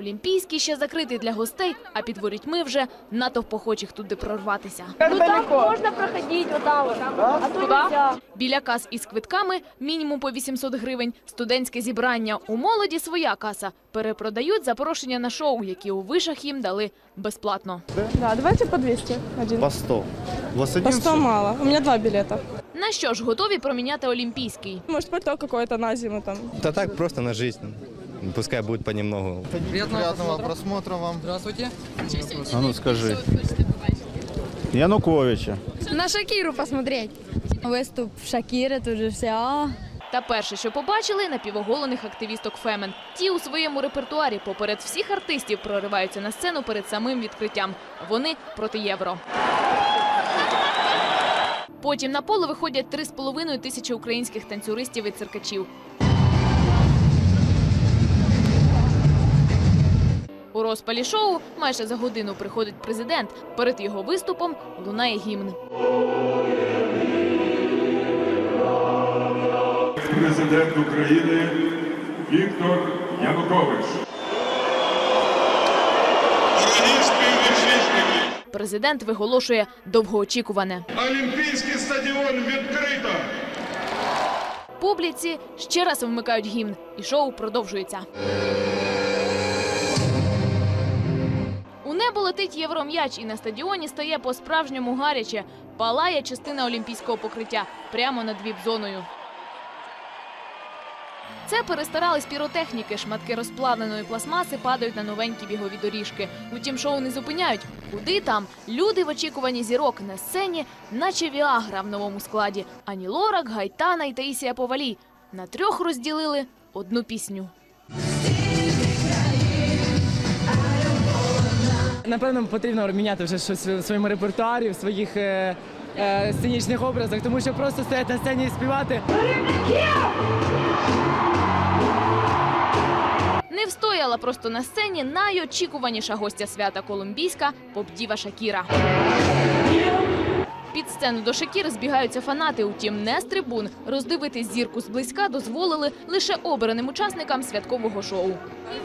Олімпійський ще закритий для гостей, а під ворітьми вже натовп охочих туди прорватися. Ну там можно проходить вот там. А тут нельзя. Біля кас із квитками мінімум по 800 гривень. Студентське зібрання у молоді своя каса. Перепродають запрошення на шоу, які у вишах їм дали безплатно. Да, давайте по 200 один. По 100. У вас По 100 мало. У меня два билета. На що ж готові проміняти Олімпійський? Может, пальто какое-то на зиму там. Да так, просто на жизнь. Пускай будет понемногу. Приятного просмотра вам. Здравствуйте. А ну скажи. Януковича. На Шакиру посмотреть. Выступ Шакиры, тут же все. Та перше, що побачили, напівоголених активісток Фемен. Ті у своєму репертуарі поперед всіх артистів прориваються на сцену перед самим відкриттям. Вони проти євро. Потім на поле виходять 3,5 тисячі українських танцюристів і циркачів. У розпалі шоу майже за годину приходить президент. Перед його виступом лунає гімн. Президент України Віктор Янукович. Президент виголошує довгоочікуване. Олімпійський стадіон відкрито. Публіці ще раз вмикають гімн, і шоу продовжується. Небо летить євром'яч, і на стадіоні стає по-справжньому гаряче. Палає частина олімпійського покриття прямо над віп-зоною. Це перестарались піротехніки. Шматки розплавленої пластмаси падають на новенькі бігові доріжки. Утім, шоу не зупиняють. Куди там? Люди в очікуванні зірок на сцені, наче Віагра в новому складі. Ані Лорак, Гайтана і Таїсія Повалій. На трьох розділили одну пісню. Напевно, потрібно міняти вже щось в своєму репертуарі, в своїх е, е, сценічних образах, тому що просто стояти на сцені і співати. Не встояла просто на сцені найочікуваніша гостя свята колумбійська поп-діва Шакіра. Під сцену до Шакіри збігаються фанати, утім не з трибун. Роздивитись зірку зблизька дозволили лише обраним учасникам святкового шоу.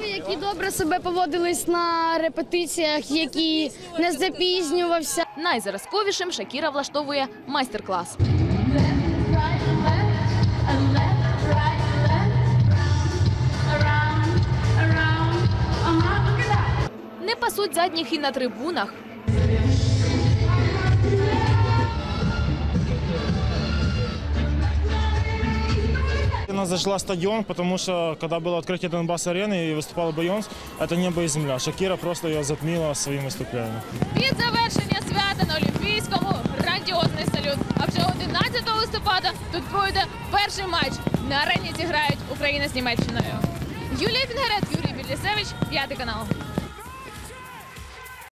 Які добре себе поводились на репетиціях, які не запізнювався. Найзразковішим Шакіра влаштовує майстер-клас. Не пасуть задніх і на трибунах. Она зашла в стадион, потому что когда было открытие Донбасс-арены и выступал Байонс, это небо и земля. Шакира просто ее затмила своим выступлением. Під завершення свята на Олімпійському грандіозний салют. А вже 11 листопада тут пройде перший матч. На арені зіграють Україна з Німеччиною. Юлія Фінгерет, Юрій Білісевич, п'ятий канал.